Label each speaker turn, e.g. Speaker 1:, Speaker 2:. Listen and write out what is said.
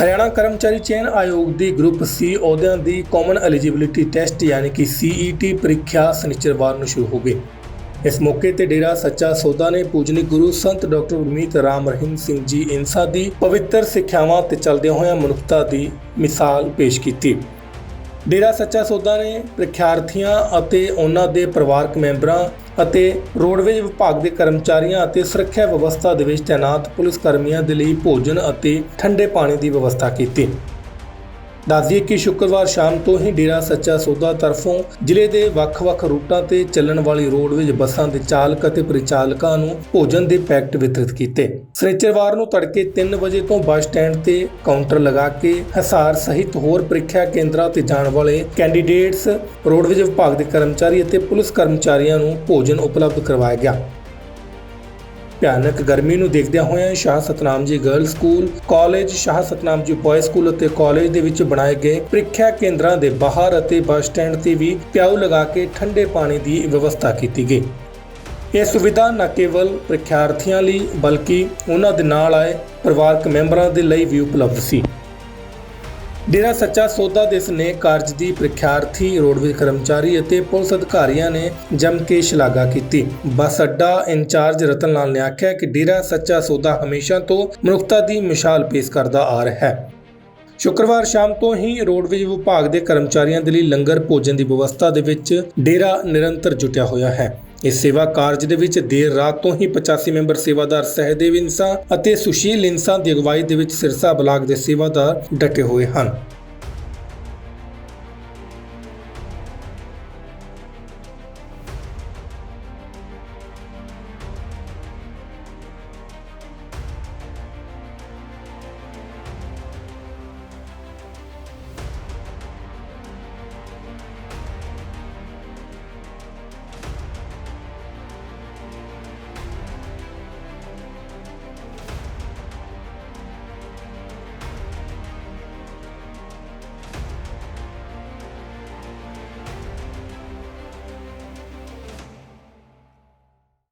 Speaker 1: ਹਰਿਆਣਾ ਕਰਮਚਾਰੀ ਚਯਨ ਆਯੋਗ ਦੀ ਗਰੁੱਪ ਸੀ, ਅਹੁਦਿਆਂ ਦੀ common eligibility test ਯਾਨੀ ਕਿ ਸੀਈਟੀ ਪ੍ਰੀਖਿਆ ਸ਼ਨੀਚਰਵਾਰ ਨੂੰ ਸ਼ੁਰੂ ਹੋ ਗਈ। ਇਸ ਮੌਕੇ ਤੇ ਡੇਰਾ ਸੱਚਾ ਸੌਦਾ ਨੇ ਪੂਜਨੀ ਗੁਰੂ ਸੰਤ ਡਾਕਟਰ ਗੁਰਮੀਤ ਰਾਮ ਰਹੀਮ ਸਿੰਘ ਜੀ ਇਨਸਾ ਦੀ ਪਵਿੱਤਰ ਸਿੱਖਿਆਵਾਂ ਤੇ ਚੱਲਦਿਆਂ ਹੋਇਆਂ ਮਨੁੱਖਤਾ ਦੀ ਮਿਸਾਲ ਪੇਸ਼ ਕੀਤੀ। ਡੇਰਾ ਸੱਚਾ ਸੌਦਾ ਨੇ ਪ੍ਰੀਖਿਆਰਥੀਆਂ ਅਤੇ ਉਹਨਾਂ ਦੇ ਪਰਿਵਾਰਕ ਮੈਂਬਰਾਂ ਅਤੇ ਰੋਡਵੇਜ਼ ਵਿਭਾਗ ਦੇ ਕਰਮਚਾਰੀਆਂ ਅਤੇ ਸੁਰੱਖਿਆ ਵਿਵਸਥਾ ਦੇ ਵਿੱਚ ਤਾਇਨਾਤ ਪੁਲਿਸ ਕਰਮੀਆਂ ਦੇ ਲਈ ਭੋਜਨ ਅਤੇ ਠੰਡੇ ਪਾਣੀ ਦੀ ਵਿਵਸਥਾ ਕੀਤੀ। ਦੱਸਦੀਏ ਕਿ ਸ਼ੁੱਕਰਵਾਰ ਸ਼ਾਮ ਤੋਂ ਹੀ ਡੇਰਾ ਸੱਚਾ ਸੌਦਾ ਤਰਫੋਂ ਜ਼ਿਲ੍ਹੇ ਦੇ ਵੱਖ-ਵੱਖ ਰੂਟਾਂ ਤੇ ਚੱਲਣ ਵਾਲੀ ਰੋਡਵੇਜ਼ ਬੱਸਾਂ ਦੇ ਚਾਲਕ ਅਤੇ ਪਰਿਚਾਲਕਾਂ ਨੂੰ ਭੋਜਨ ਦੇ ਪੈਕਟ ਵਿਤਰਿਤ ਕੀਤੇ। ਸ੍ਰੀਚਰਵਾਰ ਨੂੰ ਤੜਕੇ 3 ਵਜੇ ਤੋਂ ਬੱਸ ਸਟੈਂਡ ਤੇ ਕਾਊਂਟਰ ਲਗਾ ਕੇ ਹਸਾਰ ਸਹਿਤ ਹੋਰ ਪ੍ਰੀਖਿਆ ਕੇਂਦਰਾਂ ਤੇ ਜਾਣ ਵਾਲੇ ਕੈਂਡੀਡੇਟਸ ਰੋਡਵੇਜ਼ ਵਿਭਾਗ ਦੇ ਕਰਮਚਾਰੀ ਅਤੇ ਪੁਲਿਸ ਕਰਮਚਾਰੀਆਂ ਨੂੰ ਭੋਜਨ ਉਪਲਬਧ ਕਰਵਾਇਆ ਗਿਆ। ਭਿਆਨਕ ਗਰਮੀ ਨੂੰ ਦੇਖਦਿਆਂ ਹੋਇਆਂ Shah Satnam ji girl school, college Shah Satnam ji boy school ਅਤੇ ਕਾਲਜ ਦੇ ਵਿੱਚ ਬਣਾਏ ਗਏ ਪ੍ਰੀਖਿਆ ਕੇਂਦਰਾਂ ਦੇ ਬਾਹਰ ਅਤੇ ਬੱਸ ਸਟੈਂਡ ਤੇ ਵੀ ਪਿਆਉ ਲਗਾ ਕੇ ਠੰਡੇ ਪਾਣੀ ਦੀ ਵਿਵਸਥਾ ਕੀਤੀ ਗਈ। ਇਹ ਸੁਵਿਧਾ ਨਾ ਕੇਵਲ ਪ੍ਰੀਖਿਆਰਥੀਆਂ ਲਈ ਬਲਕਿ ਉਹਨਾਂ ਦੇ ਨਾਲ ਆਏ ਪਰਿਵਾਰਕ ਮੈਂਬਰਾਂ ਦੇ ਲਈ ਵੀ ਉਪਲਬਧ ਸੀ। ਡੇਰਾ ਸੱਚਾ ਸੌਦਾ ਦੇ ਸਨੇਹ ਕਾਰਜ ਦੀ ਪ੍ਰੀਖਿਆਰਥੀ, ਰੋਡਵੇਜ਼ ਕਰਮਚਾਰੀ ਅਤੇ ਪੁਲਿਸ ਅਧਿਕਾਰੀਆਂ ਨੇ ਜੰਮ ਕੇ ਸ਼ਲਾਘਾ ਕੀਤੀ। ਬੱਸ ਅੱਡਾ ਇੰਚਾਰਜ ਰਤਨ ਲਾਲ ਨੇ ਆਖਿਆ ਕਿ ਡੇਰਾ ਸੱਚਾ ਸੌਦਾ ਹਮੇਸ਼ਾ ਤੋਂ ਮਨੁੱਖਤਾ ਦੀ ਮਿਸਾਲ ਪੇਸ਼ ਕਰਦਾ ਆ ਰਿਹਾ ਹੈ। ਸ਼ੁੱਕਰਵਾਰ ਸ਼ਾਮ ਤੋਂ ਹੀ ਰੋਡਵੇਜ਼ ਵਿਭਾਗ ਦੇ ਕਰਮਚਾਰੀਆਂ ਦੇ ਲਈ ਲੰਗਰ ਭੋਜਨ ਦੀ ਵਿਵਸਥਾ ਦੇ ਵਿੱਚ ਡੇਰਾ ਨਿਰੰਤਰ ਜੁਟਿਆ ਹੋਇਆ ਹੈ। ਇਸ ਸੇਵਾ ਕਾਰਜ ਦੇ ਵਿੱਚ ਦੇਰ ਰਾਤ ਤੋਂ ਹੀ 85 ਮੈਂਬਰ ਸੇਵਾਦਾਰ ਸਹਿਦੇਵ ਇੰਸਾ ਅਤੇ ਸੁਸ਼ੀਲ ਇਨਸਾ ਦੀ ਅਗਵਾਈ ਦੇ ਵਿੱਚ ਸਿਰਸਾ ਬਲਾਕ ਦੇ ਸੇਵਾਦਾਰ ਡਟੇ ਹੋਏ ਹਨ।